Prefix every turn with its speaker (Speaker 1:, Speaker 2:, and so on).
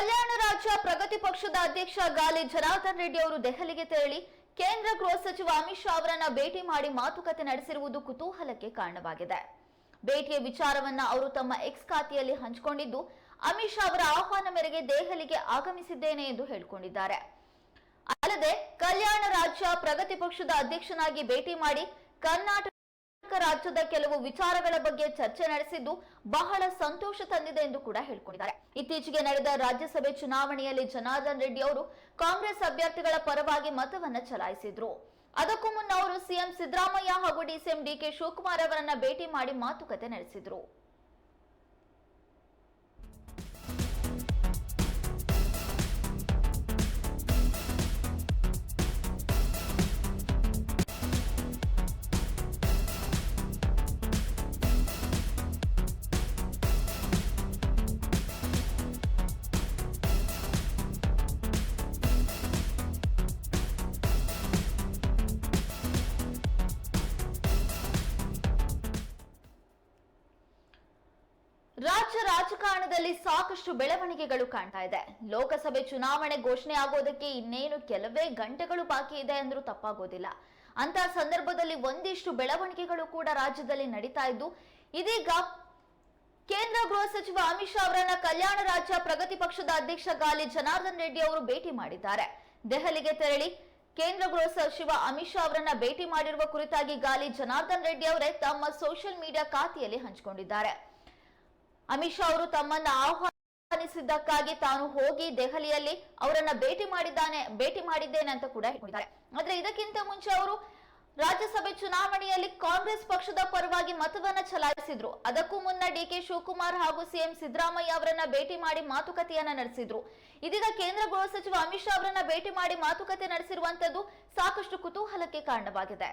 Speaker 1: ಕಲ್ಯಾಣ ರಾಜ್ಯ ಪ್ರಗತಿ ಪಕ್ಷದ ಅಧ್ಯಕ್ಷ ಗಾಲಿ ಜನಾರ್ದನ್ ರೆಡ್ಡಿ ಅವರು ದೆಹಲಿಗೆ ತೆರಳಿ ಕೇಂದ್ರ ಗೃಹ ಸಚಿವ ಅಮಿತ್ ಶಾ ಅವರನ್ನ ಭೇಟಿ ಮಾಡಿ ಮಾತುಕತೆ ನಡೆಸಿರುವುದು ಕುತೂಹಲಕ್ಕೆ ಕಾರಣವಾಗಿದೆ. ಭೇಟಿಯ ವಿಚಾರವನ್ನ ಅವರು ತಮ್ಮ ಎಕ್ಸ್ ಖಾತೆಯಲ್ಲಿ ಹಂಚಿಕೊಂಡಿದ್ದು, ಅಮಿತ್ ಶಾ ಅವರ ಆಹ್ವಾನ ಮೇರೆಗೆ ದೆಹಲಿಗೆ ಆಗಮಿಸಿದ್ದೇನೆ ಎಂದು ಹೇಳಿಕೊಂಡಿದ್ದಾರೆ. ಅಲ್ಲದೆ, ಕಲ್ಯಾಣ ರಾಜ್ಯ ಪ್ರಗತಿ ಪಕ್ಷದ ಅಧ್ಯಕ್ಷನಾಗಿ ಭೇಟಿ ಮಾಡಿ ಕರ್ನಾಟಕ ರಾಜ್ಯದ ಕೆಲವು ವಿಚಾರಗಳ ಬಗ್ಗೆ ಚರ್ಚೆ ನಡೆಸಿದ್ದು ಬಹಳ ಸಂತೋಷ ತಂದಿದೆ ಎಂದು ಕೂಡ ಹೇಳಿಕೊಂಡಿದ್ದಾರೆ. ಇತ್ತೀಚೆಗೆ ನಡೆದ ರಾಜ್ಯಸಭೆ ಚುನಾವಣೆಯಲ್ಲಿ ಜನಾರ್ದನ್ ರೆಡ್ಡಿ ಅವರು ಕಾಂಗ್ರೆಸ್ ಅಭ್ಯರ್ಥಿಗಳ ಪರವಾಗಿ ಮತವನ್ನ ಚಲಾಯಿಸಿದ್ರು. ಅದಕ್ಕೂ ಮುನ್ನ ಅವರು ಸಿಎಂ ಸಿದ್ದರಾಮಯ್ಯ ಹಾಗೂ ಡಿಸಿಎಂ ಡಿಕೆ ಶಿವಕುಮಾರ್ ಅವರನ್ನ ಭೇಟಿ ಮಾಡಿ ಮಾತುಕತೆ ನಡೆಸಿದ್ರು. ರಾಜಕಾರಣದಲ್ಲಿ ಸಾಕಷ್ಟು ಬೆಳವಣಿಗೆಗಳು ಕಾಣ್ತಾ ಇದೆ. ಲೋಕಸಭೆ ಚುನಾವಣೆ ಘೋಷಣೆ ಆಗೋದಕ್ಕೆ ಇನ್ನೇನು ಕೆಲವೇ ಗಂಟೆಗಳು ಬಾಕಿ ಇದೆ ಅಂದ್ರೂ ತಪ್ಪಾಗೋದಿಲ್ಲ. ಅಂತ ಸಂದರ್ಭದಲ್ಲಿ ಒಂದಿಷ್ಟು ಬೆಳವಣಿಗೆಗಳು ಕೂಡ ರಾಜ್ಯದಲ್ಲಿ ನಡೀತಾ ಇದ್ದು, ಇದೀಗ ಕೇಂದ್ರ ಗೃಹ ಸಚಿವ ಅಮಿತ್ ಶಾ ಅವರನ್ನ ಕಲ್ಯಾಣ ರಾಜ್ಯ ಪ್ರಗತಿ ಪಕ್ಷದ ಅಧ್ಯಕ್ಷ ಗಾಲಿ ಜನಾರ್ದನ್ ರೆಡ್ಡಿ ಅವರು ಭೇಟಿ ಮಾಡಿದ್ದಾರೆ. ದೆಹಲಿಗೆ ತೆರಳಿ ಕೇಂದ್ರ ಗೃಹ ಸಚಿವ ಅಮಿತ್ ಶಾ ಅವರನ್ನ ಭೇಟಿ ಮಾಡಿರುವ ಕುರಿತಾಗಿ ಗಾಲಿ ಜನಾರ್ದನ್ ರೆಡ್ಡಿ ಅವರೇ ತಮ್ಮ ಸೋಷಿಯಲ್ ಮೀಡಿಯಾ ಖಾತೆಯಲ್ಲಿ ಹಂಚಿಕೊಂಡಿದ್ದಾರೆ. ಅಮಿತ್ ಶಾ ಅವರು ತಮ್ಮನ್ನ ಆಹ್ವಾನಿಸಿದ್ದಕ್ಕಾಗಿ ತಾನು ಹೋಗಿ ದೆಹಲಿಯಲ್ಲಿ ಅವರನ್ನ ಭೇಟಿ ಮಾಡಿದ್ದಾನೆ, ಭೇಟಿ ಮಾಡಿದ್ದೇನೆ ಅಂತ ಕೂಡ ಹೇಳಿದ್ದಾರೆ. ಆದ್ರೆ ಇದಕ್ಕಿಂತ ಮುಂಚೆ ಅವರು ರಾಜ್ಯಸಭೆ ಚುನಾವಣೆಯಲ್ಲಿ ಕಾಂಗ್ರೆಸ್ ಪಕ್ಷದ ಪರವಾಗಿ ಮತವನ್ನ ಚಲಾಯಿಸಿದ್ರು. ಅದಕ್ಕೂ ಮುನ್ನ ಡಿ ಕೆ ಶಿವಕುಮಾರ್ ಹಾಗೂ ಸಿಎಂ ಸಿದ್ದರಾಮಯ್ಯ ಅವರನ್ನ ಭೇಟಿ ಮಾಡಿ ಮಾತುಕತೆಯನ್ನ ನಡೆಸಿದ್ರು. ಇದೀಗ ಕೇಂದ್ರ ಗೃಹ ಸಚಿವ ಅಮಿತ್ ಶಾ ಅವರನ್ನ ಭೇಟಿ ಮಾಡಿ ಮಾತುಕತೆ ನಡೆಸಿರುವಂತದ್ದು ಸಾಕಷ್ಟು ಕುತೂಹಲಕ್ಕೆ ಕಾರಣವಾಗಿದೆ.